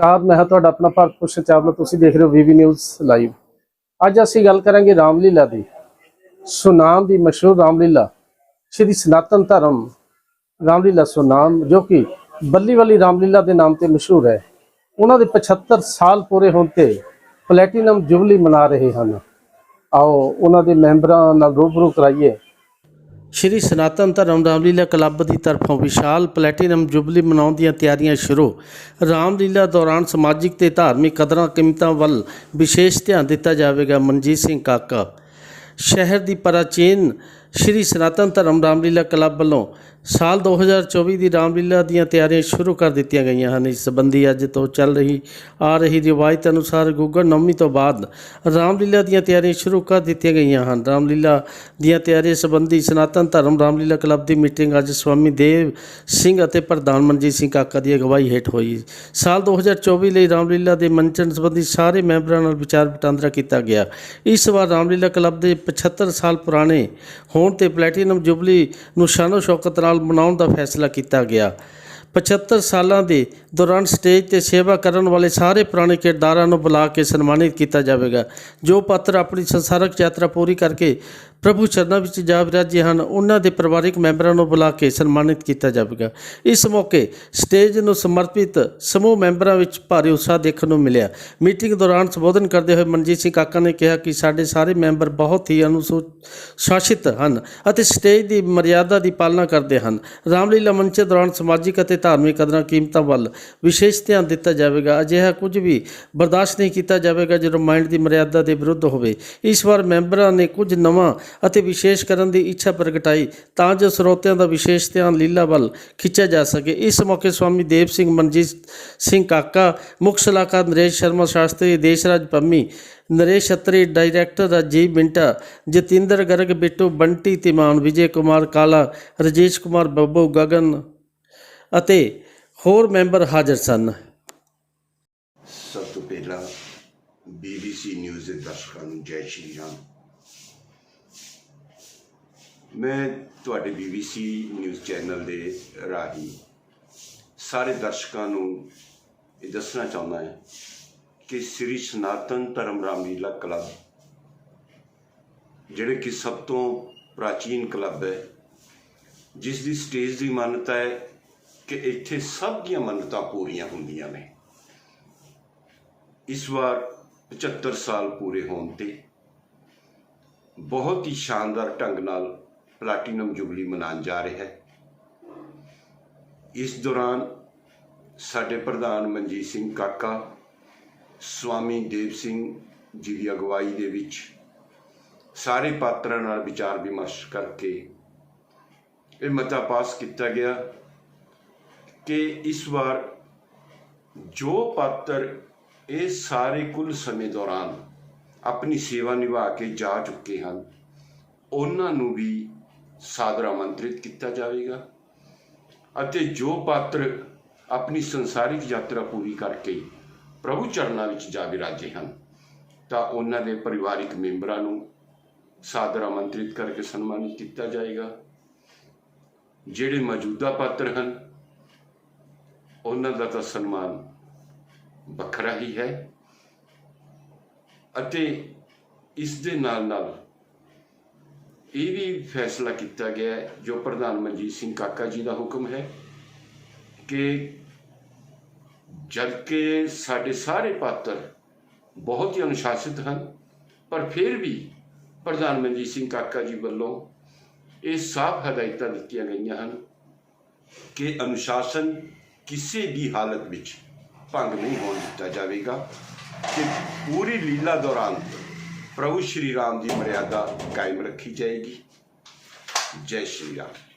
ਨਮਸਕਾਰ ਮੈਂ ਹਾਂ ਤੁਹਾਡਾ ਆਪਣਾ ਭਾਰਤ ਭੂਸ਼ਣ ਚਾਵਲਾ, ਤੁਸੀਂ ਦੇਖ ਰਹੇ ਹੋ ਵੀਵੀ ਨਿਊਜ਼ ਲਾਈਵ ਅੱਜ ਅਸੀਂ ਗੱਲ ਕਰਾਂਗੇ ਰਾਮਲੀਲਾ ਦੀ। ਸੁਨਾਮ ਦੀ ਮਸ਼ਹੂਰ ਰਾਮਲੀਲਾ, ਸ਼੍ਰੀ ਸਨਾਤਨ ਧਰਮ ਰਾਮਲੀਲਾ ਸੁਨਾਮ, ਜੋ ਕਿ ਬੱਲੀ ਵਾਲੀ ਰਾਮਲੀਲਾ ਦੇ ਨਾਮ ਤੇ ਮਸ਼ਹੂਰ ਹੈ। ਉਹਨਾਂ ਦੇ 75 ਸਾਲ ਪੂਰੇ ਹੋਣ ਤੇ ਪਲੈਟੀਨਮ ਜੁਬਲੀ ਮਨਾ ਰਹੇ ਹਨ। ਆਓ ਉਹਨਾਂ ਦੇ ਮੈਂਬਰਾਂ ਨਾਲ ਰੂਬਰੂ ਕਰਾਈਏ। ਸ਼੍ਰੀ ਸਨਾਤਨ ਧਰਮ ਰਾਮਲੀਲਾ ਕਲੱਬ ਦੀ ਤਰਫੋਂ ਵਿਸ਼ਾਲ ਪਲੈਟੀਨਮ ਜੁਬਲੀ ਮਨਾਉਣ ਦੀਆਂ ਤਿਆਰੀਆਂ ਸ਼ੁਰੂ। ਰਾਮਲੀਲਾ ਦੌਰਾਨ ਸਮਾਜਿਕ ਤੇ ਧਾਰਮਿਕ ਕਦਰਾਂ ਕੀਮਤਾਂ ਵੱਲ ਵਿਸ਼ੇਸ਼ ਧਿਆਨ ਦਿੱਤਾ ਜਾਵੇਗਾ ਮਨਜੀਤ ਸਿੰਘ ਕਾਕਾ। ਸ਼ਹਿਰ ਦੀ ਪ੍ਰਾਚੀਨ ਸ਼੍ਰੀ ਸਨਾਤਨ ਧਰਮ ਰਾਮਲੀਲਾ ਕਲੱਬ ਵੱਲੋਂ ਸਾਲ 2024 ਦੀ ਰਾਮਲੀਲਾ ਦੀਆਂ ਤਿਆਰੀਆਂ ਸ਼ੁਰੂ ਕਰ ਦਿੱਤੀਆਂ ਗਈਆਂ ਹਨ। ਇਸ ਸੰਬੰਧੀ ਅੱਜ ਤੋਂ ਚੱਲ ਰਹੀ, ਆ ਰਹੀ ਰਿਵਾਇਤ ਅਨੁਸਾਰ ਗੁੱਗੜ ਨੌਮੀ ਤੋਂ ਬਾਅਦ ਰਾਮਲੀਲਾ ਦੀਆਂ ਤਿਆਰੀਆਂ ਸ਼ੁਰੂ ਕਰ ਦਿੱਤੀਆਂ ਗਈਆਂ ਹਨ। ਰਾਮਲੀਲਾ ਦੀਆਂ ਤਿਆਰੀਆਂ ਸੰਬੰਧੀ ਸਨਾਤਨ ਧਰਮ ਰਾਮਲੀਲਾ ਕਲੱਬ ਦੀ ਮੀਟਿੰਗ ਅੱਜ ਸਵਾਮੀ ਦੇਵ ਸਿੰਘ ਅਤੇ ਪ੍ਰਧਾਨ ਮਨਜੀਤ ਸਿੰਘ ਕਾਕਾ ਦੀ ਅਗਵਾਈ ਹੇਠ ਹੋਈ। ਸਾਲ 2024 ਲਈ ਰਾਮਲੀਲਾ ਦੇ ਮੰਚਨ ਸੰਬੰਧੀ ਸਾਰੇ ਮੈਂਬਰਾਂ ਨਾਲ ਵਿਚਾਰ ਵਟਾਂਦਰਾ ਕੀਤਾ ਗਿਆ। ਇਸ ਵਾਰ ਰਾਮਲੀਲਾ ਕਲੱਬ ਦੇ 75 ਸਾਲ ਪੁਰਾਣੇ ਹੋਣ ਤੇ ਪਲੈਟੀਨਮ ਜੁਬਲੀ ਨੂੰ ਸ਼ਾਨੋ ਸ਼ੌਕਤ ਨਾਲ ਮਨਾਉਣ ਦਾ ਫੈਸਲਾ ਕੀਤਾ ਗਿਆ। 75 ਸਾਲਾਂ ਦੇ ਦੌਰਾਨ ਸਟੇਜ ਤੇ ਸੇਵਾ ਕਰਨ ਵਾਲੇ ਸਾਰੇ ਪੁਰਾਣੇ ਕਿਰਦਾਰਾਂ ਨੂੰ ਬੁਲਾ ਕੇ ਸਨਮਾਨਿਤ ਕੀਤਾ ਜਾਵੇਗਾ। ਜੋ ਪਾਤਰ ਆਪਣੀ ਸੰਸਾਰਕ ਯਾਤਰਾ ਪੂਰੀ ਕਰਕੇ ਪ੍ਰਭੂ ਚਰਨਾਂ ਵਿੱਚ ਜਾ ਵਿਰਾਜੇ ਹਨ, ਉਹਨਾਂ ਦੇ ਪਰਿਵਾਰਕ ਮੈਂਬਰਾਂ ਨੂੰ ਬੁਲਾ ਕੇ ਸਨਮਾਨਿਤ ਕੀਤਾ ਜਾਵੇਗਾ। ਇਸ ਮੌਕੇ ਸਟੇਜ ਨੂੰ ਸਮਰਪਿਤ ਸਮੂਹ ਮੈਂਬਰਾਂ ਵਿੱਚ ਭਾਰੀ ਉਤਸ਼ਾਹ ਦੇਖਣ ਨੂੰ ਮਿਲਿਆ। ਮੀਟਿੰਗ ਦੌਰਾਨ ਸੰਬੋਧਨ ਕਰਦੇ ਹੋਏ ਮਨਜੀਤ ਸਿੰਘ ਕਾਕਾ ਨੇ ਕਿਹਾ ਕਿ ਸਾਡੇ ਸਾਰੇ ਮੈਂਬਰ ਬਹੁਤ ਹੀ ਅਨੁਸ਼ਾਸਿਤ ਹਨ ਅਤੇ ਸਟੇਜ ਦੀ ਮਰਿਆਦਾ ਦੀ ਪਾਲਣਾ ਕਰਦੇ ਹਨ। ਰਾਮਲੀਲਾ ਮੰਚ ਦੌਰਾਨ ਸਮਾਜਿਕ ਅਤੇ ਧਾਰਮਿਕ ਕਦਰਾਂ ਕੀਮਤਾਂ ਵੱਲ ਵਿਸ਼ੇਸ਼ ਧਿਆਨ ਦਿੱਤਾ ਜਾਵੇਗਾ। ਅਜਿਹਾ ਕੁਝ ਵੀ ਬਰਦਾਸ਼ਤ ਨਹੀਂ ਕੀਤਾ ਜਾਵੇਗਾ ਜੋ ਰਮਾਇਣ ਦੀ ਮਰਿਆਦਾ ਦੇ ਵਿਰੁੱਧ ਹੋਵੇ। ਇਸ ਵਾਰ ਮੈਂਬਰਾਂ ਨੇ ਕੁਝ ਨਵਾਂ ਅਤੇ ਵਿਸ਼ੇਸ਼ ਕਰਨ ਦੀ ਇੱਛਾ ਪ੍ਰਗਟਾਈ ਤਾਂ ਜੋ ਸਰੋਤਿਆਂ ਦਾ ਵਿਸ਼ੇਸ਼ ਧਿਆਨ ਲੀਲਾ ਵੱਲ ਖਿੱਚਿਆ ਜਾ ਸਕੇ। ਇਸ ਮੌਕੇ ਸਵਾਮੀ ਦੇਵ ਸਿੰਘ, ਮਨਜੀਤ ਸਿੰਘ ਕਾਕਾ, ਮੁੱਖ ਸਲਾਹਕਾਰ ਨਰੇਸ਼ ਸ਼ਰਮਾ, ਸ਼ਾਸਤਰੀ ਦੇਸ਼ਰਾਜ ਪੰਮੀ, ਨਰੇਸ਼ ਛਤਰੀ, ਡਾਇਰੈਕਟਰ ਰਾਜੀਵ ਬਿੰਟਾ ਜਤਿੰਦਰ ਗਰਗ, ਬਿੱਟੂ ਬੰਟੀ ਤਿਮਾਨ ਵਿਜੇ ਕੁਮਾਰ ਕਾਲਾ, ਰਜੇਸ਼ ਕੁਮਾਰ ਬੱਬੂ, ਗਗਨ ਅਤੇ ਹੋਰ ਮੈਂਬਰ ਹਾਜ਼ਰ ਸਨ। ਸਭ ਤੋਂ ਪਹਿਲਾਂ BBC ਨਿਊਜ਼ ਦੇ ਦਰਸ਼ਕਾਂ ਨੂੰ ਜੈ ਸ਼੍ਰੀ ਰਾਮ। ਮੈਂ ਤੁਹਾਡੇ BBC ਨਿਊਜ਼ ਚੈਨਲ ਦੇ ਰਾਹੀਂ ਸਾਰੇ ਦਰਸ਼ਕਾਂ ਨੂੰ ਇਹ ਦੱਸਣਾ ਚਾਹੁੰਦਾ ਹਾਂ ਕਿ ਸ੍ਰੀ ਸਨਾਤਨ ਧਰਮ ਰਾਮਲੀਲਾ ਕਲੱਬ, ਜਿਹੜੇ ਕਿ ਸਭ ਤੋਂ ਪ੍ਰਾਚੀਨ ਕਲੱਬ ਹੈ, ਜਿਸ ਦੀ ਸਟੇਜ ਦੀ ਮਾਨਤਾ ਹੈ ਕਿ ਇੱਥੇ ਸਭ ਦੀਆਂ ਮੰਨਤਾਂ ਪੂਰੀਆਂ ਹੁੰਦੀਆਂ ਨੇ। ਇਸ ਵਾਰ 75 ਸਾਲ ਪੂਰੇ ਹੋਣ ਤੇ ਬਹੁਤ ਹੀ ਸ਼ਾਨਦਾਰ ਢੰਗ ਨਾਲ ਪਲਾਟੀਨਮ ਜੁਬਲੀ ਮਨਾਉਣ ਜਾ ਰਿਹਾ ਹੈ। ਇਸ ਦੌਰਾਨ ਸਾਡੇ ਪ੍ਰਧਾਨ ਮਨਜੀਤ ਸਿੰਘ ਕਾਕਾ, ਸਵਾਮੀ ਦੇਵ ਸਿੰਘ ਜੀ ਦੀ ਅਗਵਾਈ ਦੇ ਵਿੱਚ ਸਾਰੇ ਪਾਤਰਾਂ ਨਾਲ ਵਿਚਾਰ ਵਿਮਰਸ਼ ਕਰਕੇ ਇਹ ਮਤਾ ਪਾਸ ਕੀਤਾ ਗਿਆ ਕਿ ਇਸ ਵਾਰ ਜੋ ਪਾਤਰ ਇਹ ਸਾਰੇ ਕੁੱਲ ਸਮੇਂ ਦੌਰਾਨ ਆਪਣੀ ਸੇਵਾ ਨਿਭਾ ਕੇ ਜਾ ਚੁੱਕੇ ਹਨ, ਉਹਨਾਂ ਨੂੰ ਵੀ ਸਾਦਰ ਆਮੰਤਰਿਤ ਕੀਤਾ ਜਾਵੇਗਾ ਅਤੇ ਜੋ ਪਾਤਰ ਆਪਣੀ ਸੰਸਾਰਿਕ ਯਾਤਰਾ ਪੂਰੀ ਕਰਕੇ ਪ੍ਰਭੂ ਚਰਨਾਂ ਵਿੱਚ ਜਾ ਵਿਰਾਜੇ ਹਨ, ਤਾਂ ਉਹਨਾਂ ਦੇ ਪਰਿਵਾਰਿਕ ਮੈਂਬਰਾਂ ਨੂੰ ਸਾਦਰ ਆਮੰਤਰਿਤ ਕਰਕੇ ਸਨਮਾਨਿਤ ਕੀਤਾ ਜਾਏਗਾ। ਜਿਹੜੇ ਮੌਜੂਦਾ ਪਾਤਰ ਹਨ, ਉਹਨਾਂ ਦਾ ਤਾਂ ਸਨਮਾਨ ਵੱਖਰਾ ਹੀ ਹੈ ਅਤੇ ਇਸ ਦੇ ਨਾਲ ਨਾਲ ਇਹ ਵੀ ਫੈਸਲਾ ਕੀਤਾ ਗਿਆ ਜੋ ਪ੍ਰਧਾਨ ਮਨਜੀਤ ਸਿੰਘ ਕਾਕਾ ਜੀ ਦਾ ਹੁਕਮ ਹੈ ਕਿ ਜਦਕਿ ਸਾਡੇ ਸਾਰੇ ਪਾਤਰ ਬਹੁਤ ਹੀ ਅਨੁਸ਼ਾਸਿਤ ਹਨ, ਪਰ ਫਿਰ ਵੀ ਪ੍ਰਧਾਨ ਮਨਜੀਤ ਸਿੰਘ ਕਾਕਾ ਜੀ ਵੱਲੋਂ ਇਹ ਸਾਫ਼ ਹਦਾਇਤਾਂ ਦਿੱਤੀਆਂ ਗਈਆਂ ਹਨ ਕਿ ਅਨੁਸ਼ਾਸਨ ਕਿਸੇ ਵੀ ਹਾਲਤ ਵਿੱਚ ਭੰਗ ਨਹੀਂ ਹੋਣ ਦਿੱਤਾ ਜਾਵੇਗਾ, ਕਿ ਪੂਰੀ ਲੀਲਾ ਦੌਰਾਨ ਪ੍ਰਭੂ ਸ਼੍ਰੀ ਰਾਮ ਦੀ ਮਰਿਆਦਾ ਕਾਇਮ ਰੱਖੀ ਜਾਏਗੀ। ਜੈ ਸ਼੍ਰੀ ਰਾਮ।